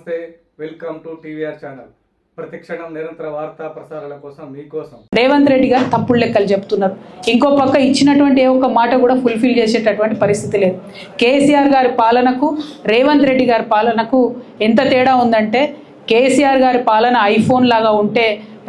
నమస్తే welcome to TVR channel. ప్రతిక్షణం నిరంతర వార్తా ప్రసారాల కోసం మీకోసం. రేవంత్ రెడ్డి గారు తప్పుడు లెక్కలు చెప్తున్నారు. ఇంకో పక్క ఇచ్చినటువంటి ఏ ఒక్క మాట కూడా ఫుల్ఫిల్ చేసేటటువంటి పరిస్థితి లేదు. కేసీఆర్ గారి పాలనకు రేవంత్ రెడ్డి గారి పాలనకు ఎంత తేడా ఉందంటే కేసీఆర్ గారి పాలన ఐఫోన్ లాగా ఉంటే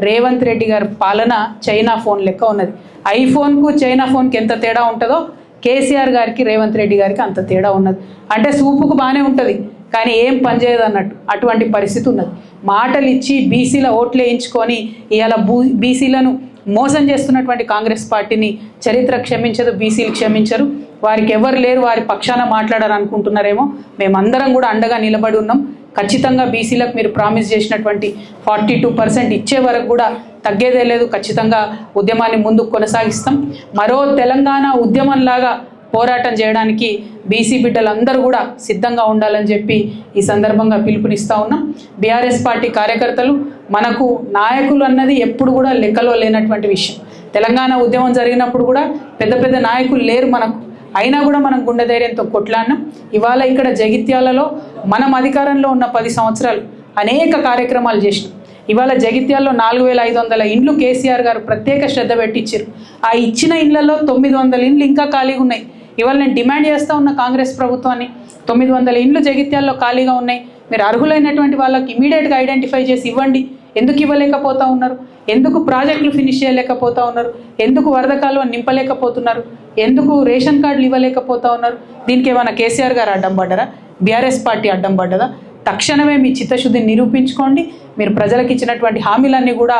రేవంత్ రెడ్డి గారి పాలన చైనా ఫోన్ లెక్క ఉన్నది. ఐఫోన్కు చైనా ఫోన్కి ఎంత తేడా ఉంటుందో కేసీఆర్ గారికి రేవంత్ రెడ్డి గారికి అంత తేడా ఉన్నది. అంటే సూపుకు బాగానే ఉంటుంది. కానీ ఏం పనిచేయదు అన్నట్టు. అటువంటి పరిస్థితి ఉన్నది. మాటలు ఇచ్చి బీసీల ఓట్లు వేయించుకొని ఇవాళ బూ బీసీలను మోసం చేస్తున్నటువంటి కాంగ్రెస్ పార్టీని చరిత్ర క్షమించదు బీసీలు క్షమించరు. వారికి ఎవరు లేరు వారి పక్షాన మాట్లాడారు అనుకుంటున్నారేమో. మేమందరం కూడా అండగా నిలబడి ఉన్నాం. ఖచ్చితంగా బీసీలకు మీరు ప్రామిస్ చేసినటువంటి ఫార్టీ టూ పర్సెంట్ ఇచ్చే వరకు కూడా తగ్గేదే లేదు. ఖచ్చితంగా ఉద్యమాన్ని ముందుకు కొనసాగిస్తాం. మరో తెలంగాణ ఉద్యమంలాగా పోరాటం చేయడానికి బీసీ బిడ్డలందరూ కూడా సిద్ధంగా ఉండాలని చెప్పి ఈ సందర్భంగా పిలుపునిస్తా ఉన్నాం. బీఆర్ఎస్ పార్టీ కార్యకర్తలు మనకు నాయకులు అన్నది ఎప్పుడు కూడా లెక్కలో లేనటువంటి విషయం. తెలంగాణ ఉద్యమం జరిగినప్పుడు కూడా పెద్ద పెద్ద నాయకులు లేరు మనకు. అయినా కూడా మనం గుండె ధైర్యంతో కొట్లాడినాం. ఇవాళ ఇక్కడ జగిత్యాలలో మనం అధికారంలో ఉన్న పది సంవత్సరాలు అనేక కార్యక్రమాలు చేసినాం. ఇవాళ జగిత్యాల్లో నాలుగు వేల ఐదు వందల ఇండ్లు కేసీఆర్ గారు ప్రత్యేక శ్రద్ధ పెట్టించారు. ఆ ఇచ్చిన ఇండ్లలో తొమ్మిది వందల ఇండ్లు ఇంకా ఖాళీగా ఉన్నాయి. ఇవాళ నేను డిమాండ్ చేస్తూ ఉన్న కాంగ్రెస్ ప్రభుత్వాన్ని తొమ్మిది వందల ఇండ్లు జగిత్యాల్లో ఖాళీగా ఉన్నాయి. మీరు అర్హులైనటువంటి వాళ్ళకి ఇమీడియట్గా ఐడెంటిఫై చేసి ఇవ్వండి. ఎందుకు ఇవ్వలేకపోతా ఉన్నారు? ఎందుకు ప్రాజెక్టులు ఫినిష్ చేయలేకపోతా ఉన్నారు? ఎందుకు వరద కాలువ నింపలేకపోతున్నారు? ఎందుకు రేషన్ కార్డులు ఇవ్వలేకపోతా ఉన్నారు? దీనికి ఏమైనా కేసీఆర్ గారు అడ్డం పడ్డారా? బీఆర్ఎస్ పార్టీ అడ్డం పడ్డదా? తక్షణమే మీ చిత్తశుద్ధిని నిరూపించుకోండి. మీరు ప్రజలకు ఇచ్చినటువంటి హామీలన్నీ కూడా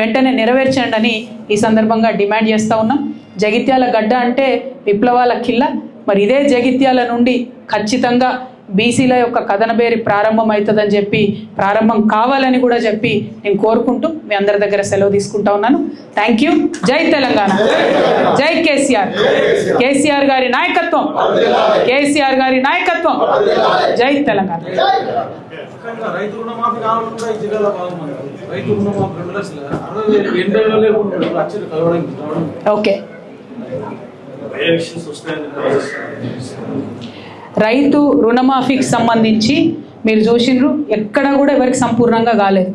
వెంటనే నెరవేర్చండి అని ఈ సందర్భంగా డిమాండ్ చేస్తూ ఉన్నాం. జగిత్యాల గడ్డ అంటే విప్లవాల కిల్ల. మరి ఇదే జగిత్యాల నుండి ఖచ్చితంగా బీసీల యొక్క కథనబేరి ప్రారంభం అవుతుందని చెప్పి ప్రారంభం కావాలని కూడా చెప్పి నేను కోరుకుంటూ మీ అందరి దగ్గర సెలవు తీసుకుంటా ఉన్నాను. థ్యాంక్ యూ జై తెలంగాణ. జై కేసీఆర్. కేసీఆర్ గారి నాయకత్వం. కేసీఆర్ గారి నాయకత్వం. జై తెలంగాణ. రైతు రుణమాఫీ కావాలని కూడా ఈ జిల్లాలో బాగుంది రైతు రుణమాఫీ రెండు లక్షలు అరవై వేలు ఎనభై వేలు లేకుండా రెండు లక్షలు కలవడానికి రావడం ఓకే ఎలక్షన్స్ వస్తాయని రైతు రుణమాఫీకి సంబంధించి మీరు చూసిండ్రు ఎక్కడ కూడా ఎవరికి సంపూర్ణంగా కాలేదు.